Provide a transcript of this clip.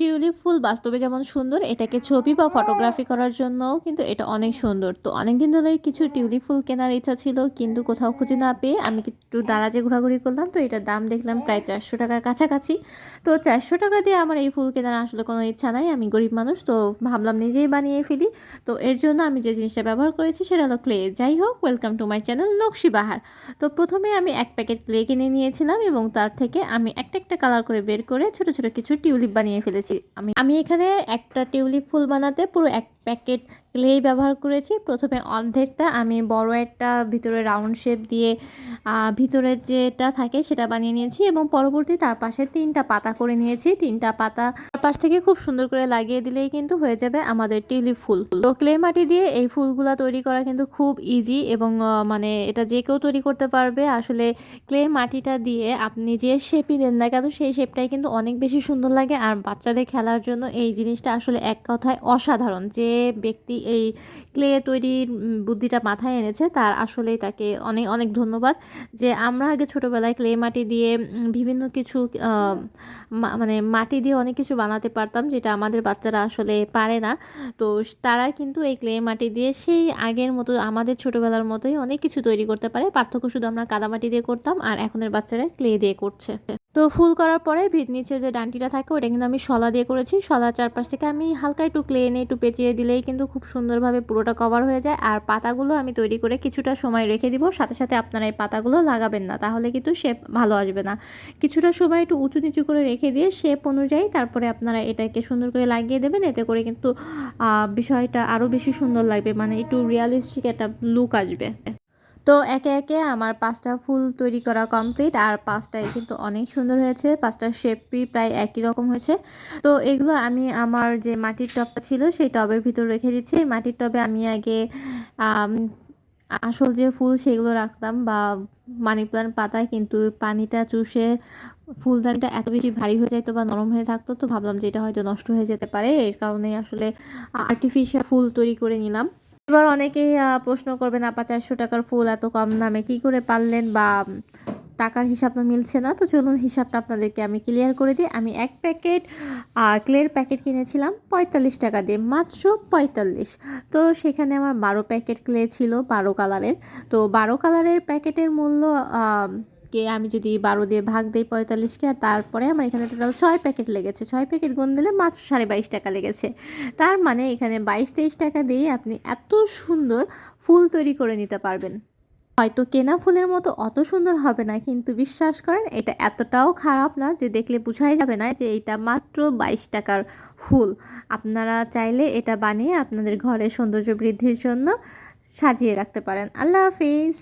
Tulip ফুল বাস্তবে যেমন সুন্দর, এটাকে ছবি বা ফটোগ্রাফি করার জন্যও কিন্তু এটা অনেক সুন্দর। তো অনেকদিন ধরেই কিছু টিউলিপ ফুল কেনার ইচ্ছা ছিল, কিন্তু কোথাও খুঁজে না পেয়ে আমি একটু দারাজে ঘোরাঘুরি করলাম। তো এটার দাম দেখলাম প্রায় চারশো টাকার কাছাকাছি। তো চারশো টাকা দিয়ে আমার এই ফুল কেনার আসলে কোনো ইচ্ছা নাই, আমি গরিব মানুষ, তো ভাবলাম নিজেই বানিয়ে ফেলি। তো এর জন্য আমি যে জিনিসটা ব্যবহার করেছি সেটা হলো ক্লে। যাই হোক ওয়েলকাম টু মাই চ্যানেল নকশি বাহার। তো প্রথমে আমি এক প্যাকেট ক্লে কিনে নিয়েছিলাম এবং তার থেকে আমি একটা একটা কালার করে বের করে ছোট ছোট কিছু টিউলিপ বানিয়ে ফেলেছি। আমি আমি এখানে একটা টিউলিপ ফুল বানাতে পুরো এক প্যাকেট ক্লে ব্যবহার করেছি। প্রথমে অর্ধেকটা, আমি বড় একটা ভিতরে রাউন্ড শেপ দিয়ে ভিতরে যেটা থাকে সেটা বানিয়ে নিয়েছি এবং পরবর্তী তার পাশে তিনটা পাতা করে নিয়েছি। তিনটা পাতা তার পাশ থেকে খুব সুন্দর করে লাগিয়ে দিলেই কিন্তু হয়ে যাবে আমাদের টিউলিপ ফুল। তো ক্লে মাটি দিয়ে এই ফুলগুলা তৈরি করা কিন্তু খুব ইজি এবং মানে এটা যে কেউ তৈরি করতে পারবে। আসলে ক্লে মাটিটা দিয়ে আপনি যে শেপই দেন না কেন, সেই শেপটাই কিন্তু অনেক বেশি সুন্দর লাগে। আর বাচ্চাদের খেলার জন্য এই জিনিসটা আসলে এক কথায় অসাধারণ যে ব্যক্তি এই ক্লে তৈরির বুদ্ধিটা মাথায় এনেছে, তার আসলেই তাকে অনেক অনেক ধন্যবাদ যে আমরা আগে ছোটোবেলায় ক্লে মাটি দিয়ে বিভিন্ন কিছু মানে মাটি দিয়ে অনেক কিছু বানাতে পারতাম, যেটা আমাদের বাচ্চারা আসলে পারে না। তো তারা কিন্তু এই ক্লে মাটি দিয়ে সেই আগের মতো, আমাদের ছোটোবেলার মতোই অনেক কিছু তৈরি করতে পারে। পার্থক্য শুধু আমরা কাদামাটি দিয়ে করতাম, আর এখনের বাচ্চারা ক্লে দিয়ে করছে। তো ফুল করার পরে ভিত নিচে যে ডান্টিটা থাকে, ওটা কিন্তু আমি শলা দিয়ে করেছি। শলার চারপাশ থেকে আমি হালকা একটু ক্লে এনে একটু পেঁচিয়ে দিলেই কিন্তু খুব সুন্দরভাবে পুরোটা কভার হয়ে যায়। আর পাতাগুলো আমি তৈরি করে কিছুটা সময় রেখে দিব, সাথে সাথে আপনারা এই পাতাগুলো লাগাবেন না, তাহলে কিন্তু শেপ ভালো আসবে না। কিছুটা সময় একটু উঁচু নিচু করে রেখে দিয়ে শেপ অনুযায়ী তারপরে আপনারা এটাকে সুন্দর করে লাগিয়ে দেবেন, এতে করে কিন্তু বিষয়টা আরও বেশি সুন্দর লাগবে মানে একটু রিয়ালিস্টিক একটা লুক আসবে। তো একে একে আমার পাঁচটা ফুল তৈরি করা কমপ্লিট আর পাঁচটাই কিন্তু অনেক সুন্দর হয়েছে। পাঁচটার শেপই প্রায় একই রকম হয়েছে। তো এগুলো আমি আমার যে মাটির টবটা ছিল সেই টবের ভিতর রেখে দিচ্ছি। মাটির টবে আমি আগে আসল যে ফুল সেগুলো রাখতাম বা মানি প্লান্ট পাতায় কিন্তু পানিটা চুষে ফুলদানিটা এত বেশি ভারী হয়ে যেত বা নরম হয়ে থাকতো তো ভাবলাম যে এটা হয়তো নষ্ট হয়ে যেতে পারে। এর কারণেই আসলে আর্টিফিশিয়াল ফুল তৈরি করে নিলাম। এবার অনেকেই প্রশ্ন করবেন, আপা, চারশো টাকার ফুল এত কম দামে কি করে পারলেন? বা, টাকার হিসাব তো মিলছে না, তো চলুন হিসাবটা আপনাদেরকে আমি ক্লিয়ার করে দিই। আমি এক প্যাকেট ক্লের প্যাকেট কিনেছিলাম, পঁয়তাল্লিশ টাকা দিয়ে, মাত্র পঁয়তাল্লিশ। তো সেখানে আমার বারো প্যাকেট ক্লে ছিল, বারো কালারের তো বারো কালারের প্যাকেটের মূল্য কে আমি যদি বারো দিয়ে ভাগ দিই পঁয়তাল্লিশকে আর তারপরে আমার এখানে টোটাল ছয় প্যাকেট লেগেছে। ছয় প্যাকেট গুণ দিলে মাত্র সাড়ে বাইশ টাকা লেগেছে। তার মানে এখানে বাইশ, তেইশ টাকা দিয়ে আপনি এত সুন্দর ফুল তৈরি করে নিতে পারবেন। হয়তো কেনা ফুলের মতো অত সুন্দর হবে না, কিন্তু বিশ্বাস করেন এটা এতটাও খারাপ না যে দেখলে বোঝাই যাবে না যে এটা মাত্র বাইশ টাকার ফুল। আপনারা চাইলে এটা বানিয়ে আপনাদের ঘরের সৌন্দর্য বৃদ্ধির জন্য সাজিয়ে রাখতে পারেন। আল্লাহ হাফিজ।